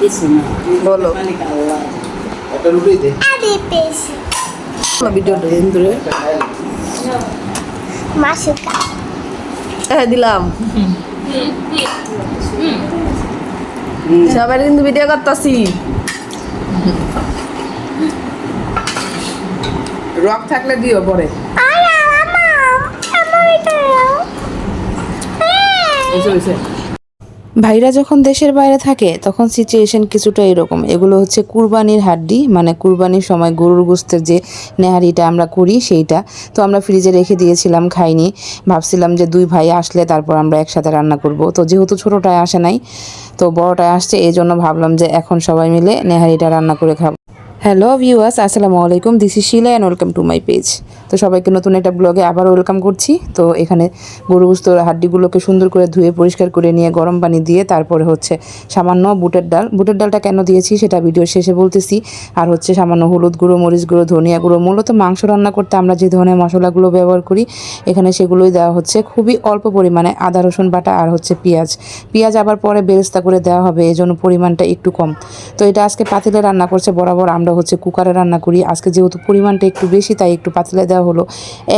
কিছু না বলো। একটা রুটি দে। আমি পেয়েছি। ভিডিওটা দিন ধরে। মাসুকা হ্যাঁ দিলাম। সবাই কিন্তু ভিডিও করতেছি। রক থাকলে দিও পরে। ভাইরা যখন দেশের বাইরে থাকে, তখন সিচুয়েশন কিছুটা এরকম। এগুলো হচ্ছে কুরবানির হাড্ডি মানে কুরবানির সময় গরুর গোস্তের যে নেহারিটা আমরা করি, সেইটা। তো আমরা ফ্রিজে রেখে দিয়েছিলাম, খাইনি। ভাবছিলাম যে দুই ভাই আসলে তারপর আমরা একসাথে রান্না করব। তো যেহেতু ছোটোটায় আসে নাই, তো বড়টায় আসছে এই জন্য ভাবলাম যে এখন সবাই মিলে নেহারিটা রান্না করে খাব। হ্যালো ভিউয়ার্স আসসালামু আলাইকুম। This is Shila and welcome to my page তো সবাইকে নতুন একটা ব্লগে আবার ওয়েলকাম করছি। তো এখানে গরু গুস্তর হাড্ডিগুলোকে সুন্দর করে ধুয়ে, পরিষ্কার করে নিয়ে, গরম পানি দিয়ে, তারপরে হচ্ছে সামান্য বুটের ডাল। বুটের ডালটা কেন দিয়েছি সেটা ভিডিওর শেষে বলতেছি। আর হচ্ছে সামান্য হলুদ গুঁড়ো, মরিচ গুঁড়ো, ধনিয়া গুঁড়ো, মূলত মাংস রান্না করতে আমরা যে ধরনের মশলাগুলো ব্যবহার করি, এখানে সেগুলোই দেওয়া হচ্ছে। খুবই অল্প পরিমাণে আদা, রসুন বাটা আর হচ্ছে পেঁয়াজ। পেঁয়াজ আবার পরে বেরেস্তা করে দেওয়া হবে এই জন্য পরিমাণটা একটু কম। তো এটা আজকে পাতিলে রান্না করছে বরাবর আমরা হচ্ছে কুকারে রান্না করি। আজকে যেহেতু পরিমাণটা একটু বেশি, তাই একটু পাতিলে দেওয়া হলো।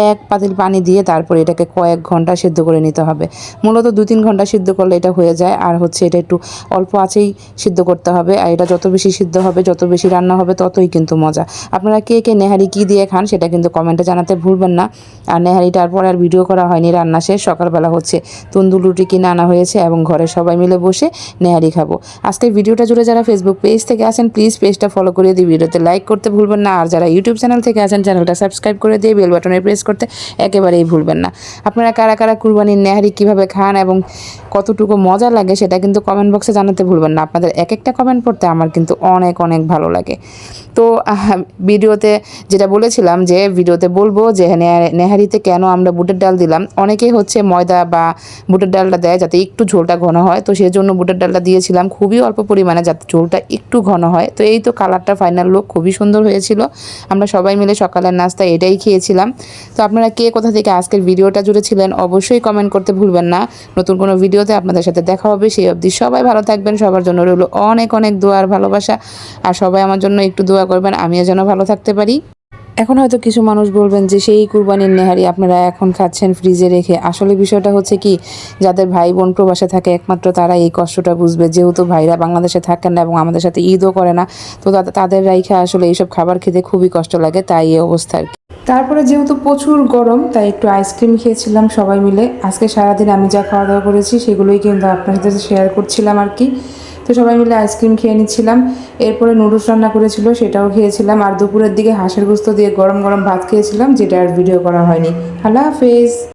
এক পাতিল পানি দিয়ে তারপরে এটাকে কয়েক ঘণ্টা সেদ্ধ করে নিতে হবে। মূলত দু তিন ঘণ্টা সিদ্ধ করলে এটা হয়ে যায়। আর হচ্ছে এটা একটু অল্প আঁচেই সিদ্ধ করতে হবে। আর এটা যত বেশি সিদ্ধ হবে, যত বেশি রান্না হবে, ততই কিন্তু মজা। আপনারা কে কে নেহারি কী দিয়ে খান, সেটা কিন্তু কমেন্টে জানাতে ভুলবেন না। আর নেহারিটার পর আর ভিডিও করা হয়নি রান্না শেষ। সকালবেলা হচ্ছে তন্দুর রুটি কিনে আনা হয়েছে এবং ঘরে সবাই মিলে বসে নেহারি খাব। আজকে ভিডিওটা জুড়ে যারা ফেসবুক পেজ থেকে আসেন প্লিজ পেজটা ফলো করে দিয়ে ভিডিওতে লাইক করতে ভুলবেন না। আর যারা ইউটিউব চ্যানেল থেকে আছেন চ্যানেলটা সাবস্ক্রাইব করে দিয়ে বেল বাটনে প্রেস করতে একেবারেই ভুলবেন না। আপনারা কারা কারা কুরবানির নেহারি কীভাবে খান এবং কতটুকু মজা লাগে সেটা কিন্তু কমেন্ট বক্সে জানাতে ভুলবেন না। আপনাদের এক একটা কমেন্ট পড়তে আমার কিন্তু অনেক অনেক ভালো লাগে। তো ভিডিওতে যেটা বলেছিলাম যে, ভিডিওতে বলব যে, নেহা- নেহারিতে কেন আমরা বুটের ডাল দিলাম? অনেকেই হচ্ছে ময়দা বা বুটের ডালটা দেয় যাতে একটু ঝোলটা ঘন হয়। তো সেই জন্য বুটের ডালটা দিয়েছিলাম। খুবই অল্প পরিমাণে যাতে ঝোলটা একটু ঘন হয়। তো এই তো কালারটা ফাইনাল লুক খুবই সুন্দর হয়েছিল। আমরা সবাই মিলে সকালের নাস্তা এটাই খেয়েছিলাম। তো আপনারা কে কোথা থেকে আজকের ভিডিওটা জুড়ে ছিলেন অবশ্যই কমেন্ট করতে ভুলবেন না। নতুন কোনো ভিডিওতে আপনাদের সাথে দেখা হবে, সেই অবধি সবাই ভালো থাকবেন, সবার জন্য রইল অনেক অনেক দোয়ার ভালোবাসা। আর সবাই আমার জন্য একটু দোয়া করবেন, আমিও যেন ভালো থাকতে পারি। এখন হয়তো কিছু মানুষ বলবেন যে সেই কুরবানির নেহারি আপনারা এখন খাচ্ছেন ফ্রিজে রেখে। আসলে বিষয়টা হচ্ছে কি, যাদের ভাই বোন প্রবাসে থাকে, একমাত্র তারা এই কষ্টটা বুঝবে। যেহেতু ভাইরা বাংলাদেশে থাকেন না এবং আমাদের সাথে ঈদও করে না, তো তাদের রাইখে আসলে এইসব খাবার খেতে খুবই কষ্ট লাগে, তাই এই অবস্থা। তারপরে যেহেতু প্রচুর গরম, তাই একটু আইসক্রিম খেয়েছিলাম সবাই মিলে। আজকে সারাদিন আমি যা খাওয়া দাওয়া করেছি, সেগুলোই কিন্তু আপনার সাথে শেয়ার করছিলাম আর কি। তো সবাই মিলে আইসক্রিম খেয়ে নিচ্ছিলাম। এরপরে নুডলস রান্না করেছিল, সেটাও খেয়েছিলাম। আর দুপুরের দিকে হাঁসের গুস্ত দিয়ে গরম গরম ভাত খেয়েছিলাম, যেটা আর ভিডিও করা হয়নি। আল্লাহ হাফেজ।